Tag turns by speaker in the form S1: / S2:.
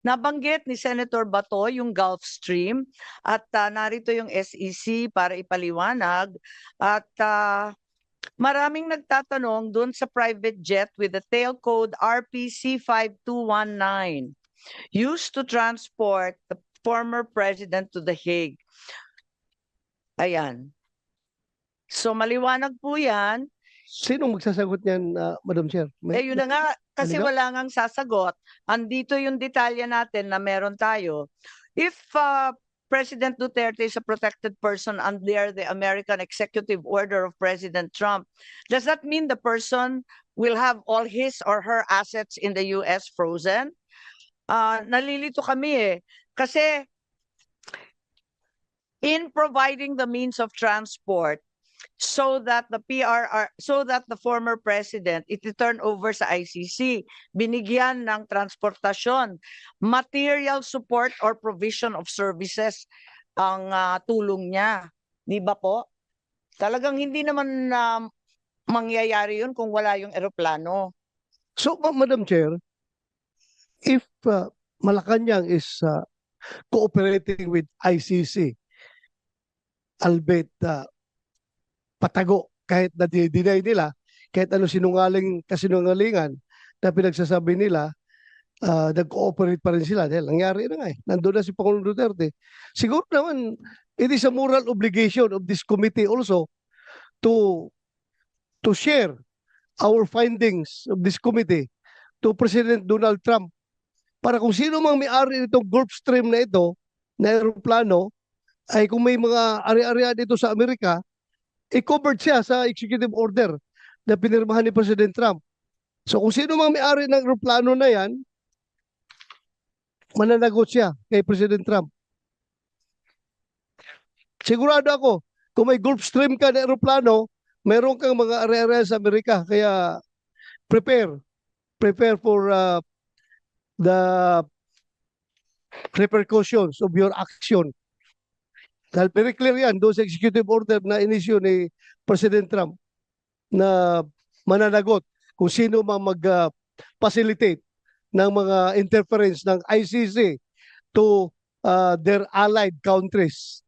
S1: nabanggit ni Senator Bato yung Gulf Stream at ah, narito yung SEC para ipaliwanag at ah, maraming nagtatanong dun sa private jet with the tail code RPC 5219 used to transport the former president to The Hague. Ayan. So maliwanag po yan.
S2: Sino magsasagot niyan, ah, Madam Chair? May-
S1: Eh yun na nga, kasi
S2: Ano?
S1: wala ngang sasagot. Andito yung detalye natin na meron tayo. If uh, President Duterte is a protected person under the American Executive Order of President Trump, does that mean the person will have all his or her assets in the US frozen? Ah, nalilito kami eh. Kasi in providing the means of transport, so that the PRR, so that the former president, iti turn over sa ICC, binigyan ng transportasyon, material support or provision of services ang ah, tulong niya. Di ba po? Talagang hindi naman na mangyayari yun kung wala yung eroplano.
S2: So, Ma- Madam Chair, if uh, Malacanang is uh, cooperating with ICC, albeit uh, patago kahit na deny nila, kahit ano sinungaling kasinungalingan na pinagsasabi nila, uh, nag-cooperate pa rin sila dahil nangyari na nga eh. Nandun na si Pangulong Duterte. Siguro naman, it is a moral obligation of this committee also to to share our findings of this committee to President Donald Trump para kung sino mang may-ari nitong Gulfstream na ito, na aeroplano, ay kung may mga ari-arian dito sa Amerika, i-covered siya sa executive order na pinirmahan ni President Trump. So kung sino mang may-ari ng aeroplano na yan, mananagot siya kay President Trump. Sigurado ako, kung may Gulfstream ka na aeroplano, meron kang mga ari-arian sa Amerika. Kaya prepare. Prepare for uh, the repercussions of your action. Dahil very clear yan doon sa executive order na inisyo ni President Trump na mananagot kung sino mang mag-facilitate ng mga interference ng ICC to uh, their allied countries.